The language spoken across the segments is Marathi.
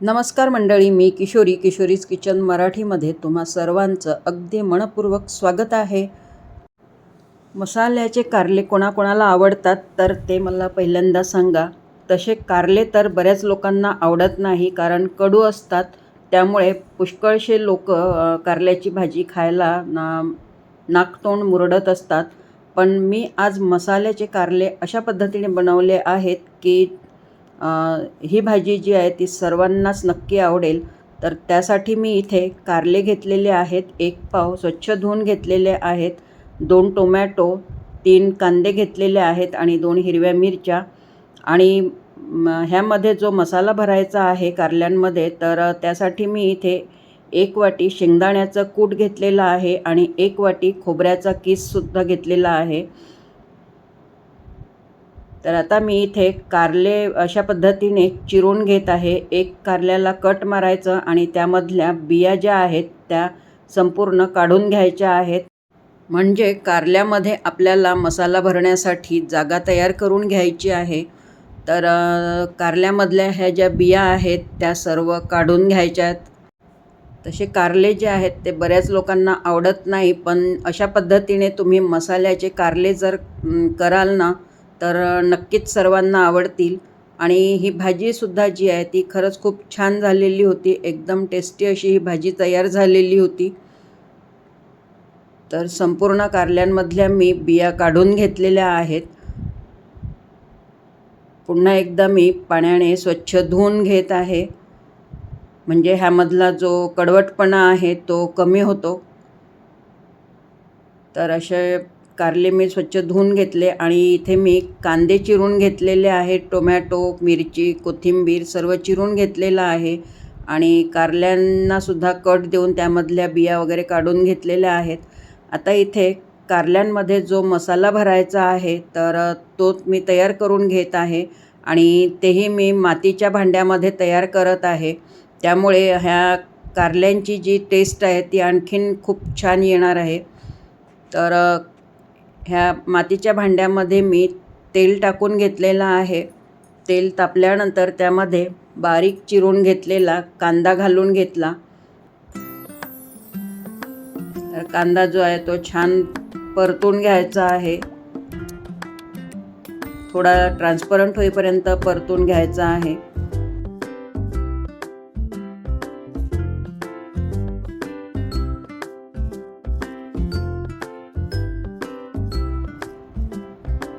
नमस्कार मंडळी मी किशोरी किशोरीज किचन मराठीमध्ये तुम्हा सर्वांचं अगदी मनपूर्वक स्वागत आहे. मसाल्याचे कारले कोणाकोणाला आवडतात तर ते मला पहिल्यांदा सांगा. तसे कारले तर बऱ्याच लोकांना आवडत नाही कारण कडू असतात. त्यामुळे पुष्कळशे लोक कारल्याची भाजी खायला ना नाकतोंड मुरडत असतात. पण मी आज मसाल्याचे कारले अशा पद्धतीने बनवले आहेत की ही भाजी जी आहे ती सर्वांनाच नक्की आवडेल. तर त्यासाठी मी इथे कारले घेतलेले आहेत एक पाव स्वच्छ धुवून घेतलेले आहेत दोन टोमॅटो तीन कांदे घेतलेले आहेत आणि दोन हिरव्या मिरच्या. आणि ह्यामध्ये जो मसाला भरायचा आहे कारल्यांमध्ये तर त्यासाठी मी इथे एक वाटी शेंगदाण्याचं कूट घेतलेलं आहे आणि एक वाटी खोबऱ्याचा किससुद्धा घेतलेला आहे. तर आता मी इथे कारले अशा पद्धतीने चिरून घेत आहे. एक कारल्याला कट मारायचं आणि त्यामधल्या बिया ज्या आहेत त्या संपूर्ण काढून घ्यायच्या आहेत. म्हणजे कारल्यामध्ये आपल्याला मसाला भरण्यासाठी जागा तयार करून घ्यायची आहे. तर कारल्यामधल्या ह्या ज्या बिया आहेत त्या सर्व काढून घ्यायच्या आहेत तसे कारले जे आहेत ते बऱ्याच लोकांना आवडत नाही पण अशा पद्धतीने तुम्ही मसाल्याचे कारले जर कराल ना तर नक्कीच सर्वांना आवडतील. आणि ही भाजीसुद्धा जी आहे ती खरंच खूप छान झालेली होती. एकदम टेस्टी अशी ही भाजी तयार झालेली होती. तर संपूर्ण कारल्यांमधल्या मी बिया काढून घेतलेल्या आहेत. पुन्हा एकदा मी पाण्याने स्वच्छ धुवून घेत आहे. म्हणजे ह्यामधला जो कडवटपणा आहे तो कमी होतो. तर असे कारले मी स्वच्छ धुवून घेतले आणि इथे मी कांदे चिरून घेतलेले आहेत टोमॅटो मिरची कोथिंबीर सर्व चिरून घेतलेलं आहे आणि कारल्यांनासुद्धा कट देऊन त्यामधल्या बिया वगैरे काढून घेतलेल्या आहेत. आता इथे कारल्यांमध्ये जो मसाला भरायचा आहे तर तो मी तयार करून घेत आहे आणि तेही मी मातीच्या भांड्यामध्ये तयार करत आहे. त्यामुळे ह्या कारल्यांची जी टेस्ट आहे ती आणखीन खूप छान येणार आहे. तर ह्या मातीच्या भांड्यामध्ये मी तेल टाकून घेतलेलं आहे. तेल तापल्यानंतर त्यामध्ये बारीक चिरून घेतलेला कांदा घालून घेतला. तर कांदा जो आहे तो छान परतून घ्यायचा आहे. थोडा ट्रान्सपरंट होईपर्यंत परतून घ्यायचा आहे.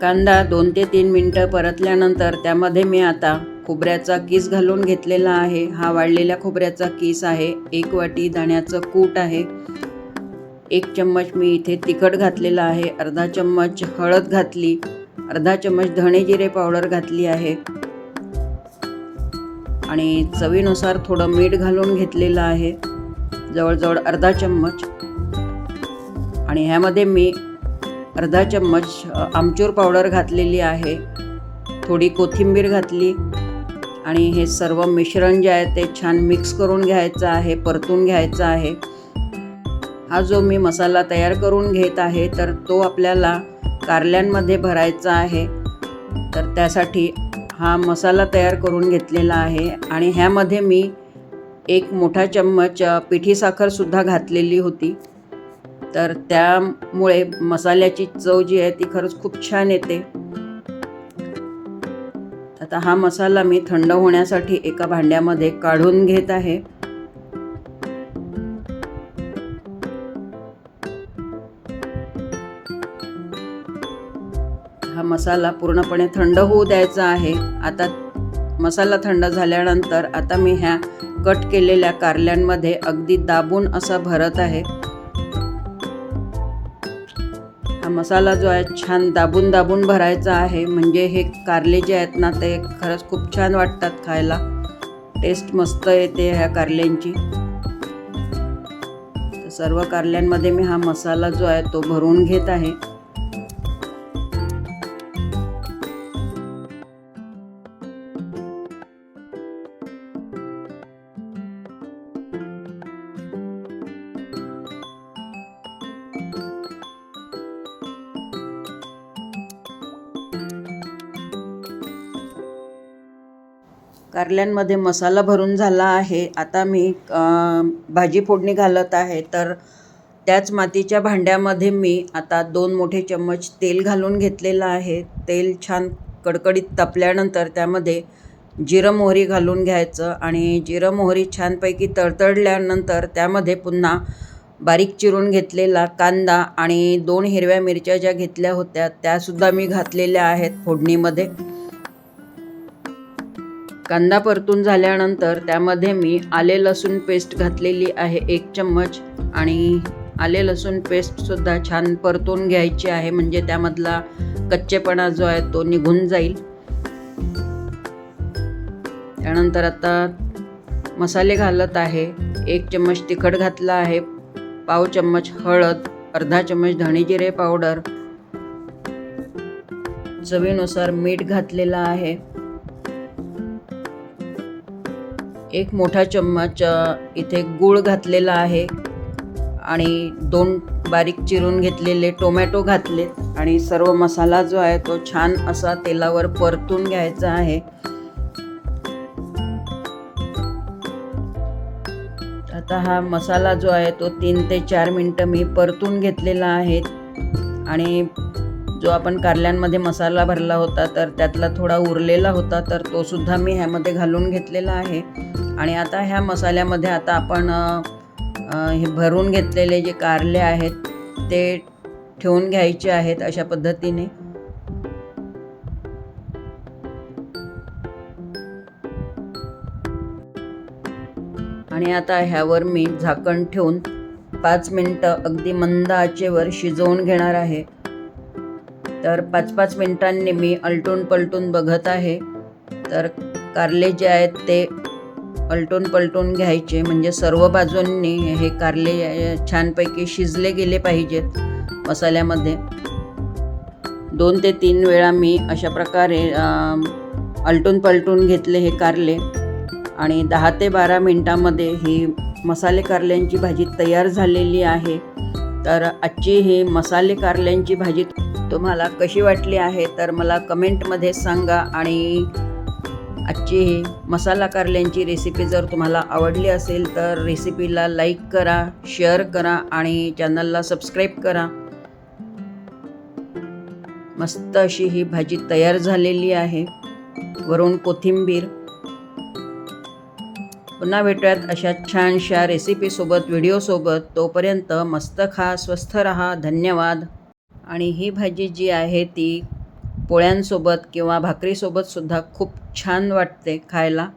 कांदा दोन ते तीन मिनटं परतल्यानंतर त्यामध्ये मी आता खोबऱ्याचा किस घालून घेतलेला आहे. हा वाळलेल्या खोबऱ्याचा किस आहे. एक वाटी दाण्याचं कूट आहे. एक चम्मच मी इथे तिखट घातलेला आहे. अर्धा चम्मच हळद घातली. अर्धा चम्मच धणे जिरे पावडर घातली आहे. आणि चवीनुसार थोडं मीठ घालून घेतलेलं आहे. जवळजवळ अर्धा चम्मच. आणि ह्यामध्ये मी अर्धा चम्मच आमचूर पावडर घातलेली आहे. थोडी कोथिंबीर घातली. आणि हे सर्व मिश्रण जे आहे ते छान मिक्स करून घ्यायचं आहे परतून घ्यायचं आहे. हा जो मी मसाला तयार करून घेत आहे तर तो आपल्याला कारल्यांमध्ये भरायचा आहे. तर त्यासाठी हा मसाला तयार करून घेतलेला आहे. आणि ह्यामध्ये मी एक मोठा चम्मच पिठी साखरसुद्धा घातलेली होती. तर त्यामुळे मसाल्याची चव जी आहे ती खरंच खूप छान येते. आता हा मसाला मी थंड होण्यासाठी एका भांड्यामध्ये काढून घेत आहे. हा मसाला पूर्णपणे थंड होऊ द्यायचा आहे. आता मसाला थंड झाल्यानंतर आता मी ह्या कट केलेल्या कारल्यांमध्ये अगदी दाबून असा भरत आहे. मसाला जो आहे छान दाबून दाबून भरायचा आहे. म्हणजे हे कारले जे आहेत ना ते खरंच खूप छान वाटतात खायला. टेस्ट मस्त येते ह्या कारल्यांची. सर्व कारल्यांमध्ये मी हा मसाला जो आहे तो भरून घेत आहे. कारल्यांमध्ये मसाला भरून झाला आहे. आता मी भाजी फोडणी घालत आहे. तर त्याच मातीच्या भांड्यामध्ये मी आता दोन मोठे चम्मच तेल घालून घेतलेलं आहे. तेल छान कडकडीत तापल्यानंतर त्यामध्ये जिरं मोहरी घालून घ्यायचं आणि जिरं मोहरी छानपैकी तडतडल्यानंतर त्यामध्ये पुन्हा बारीक चिरून घेतलेला कांदा आणि दोन हिरव्या मिरच्या ज्या घेतल्या होत्या त्यासुद्धा मी घातलेल्या आहेत फोडणीमध्ये. कांदा परतून झाल्यानंतर त्यामध्ये मी आले लसूण पेस्ट घातलेली आहे एक चम्मच आणि आले लसूण पेस्टसुद्धा छान परतून घ्यायची आहे. म्हणजे त्यामधला कच्चेपणा जो आहे तो निघून जाईल. त्यानंतर आता मसाले घालत आहे. एक चम्मच तिखट घातला आहे. पाव चम्मच हळद अर्धा चम्मच धणे जिरे पावडर. चवीनुसार मीठ घातलेलं आहे. एक मोठा चम्मच इथे गूळ घातलेला आहे आणि दोन बारीक चिरून घेतलेले टोमॅटो घातलेत आणि सर्व मसाला जो आहे तो छान असा तेलावर परतून घ्यायचा आहे. आता हा मसाला जो आहे तो तीन ते चार मिनटं मी परतून घेतलेला आहे आणि जो आपण कारल्यांमध्ये मसाला भरला होता तर त्यातला थोडा उरलेला होता तर तो सुद्धा मी ह्यामध्ये घालून घेतलेला आहे. आणि आता ह्या मसाल्यामध्ये आता आपण हे भरून घेतलेले जे कारले आहेत ते ठेवून घ्यायचे आहेत अशा पद्धतीने. आणि आता ह्यावर मी झाकण ठेवून पाच मिनटं अगदी मंद आचेवर शिजवून घेणार आहे. तर पाच पाच मिनिटांनी मी अलटून पलटून बघत आहे. तर कारले जे आहेत ते अलटून पलटून घ्यायचे. म्हणजे सर्व बाजूंनी हे कारले छानपैकी शिजले गेले पाहिजेत मसाल्यामध्ये. दोन ते तीन वेळा मी अशा प्रकारे अलटून पलटून घेतले हे कारले. आणि दहा ते बारा मिनटामध्ये ही मसाले कारल्यांची भाजी तयार झालेली आहे. तर आजची ही मसाले कारल्यांची भाजी तुम्हाला कशी वाटली आहे तर मला कमेंटमध्ये सांगा आणि आजची मसाला कारल्यांची रेसिपी जर तुम्हाला आवडली असेल तर रेसिपीला लाईक करा शेअर करा आणि चॅनलला सबस्क्राईब करा. मस्त अशी ही भाजी तयार झालेली आहे. वरून कोथिंबीर. पुन्हा भेटूयात अशा छानशा रेसिपीसोबत व्हिडिओसोबत तोपर्यंत मस्त खा स्वस्थ रहा. धन्यवाद. आणि ही भाजी जी आहे ती पोळ्यांसोबत किंवा भाकरीसोबत सुद्धा खूप छान वाटते खायला.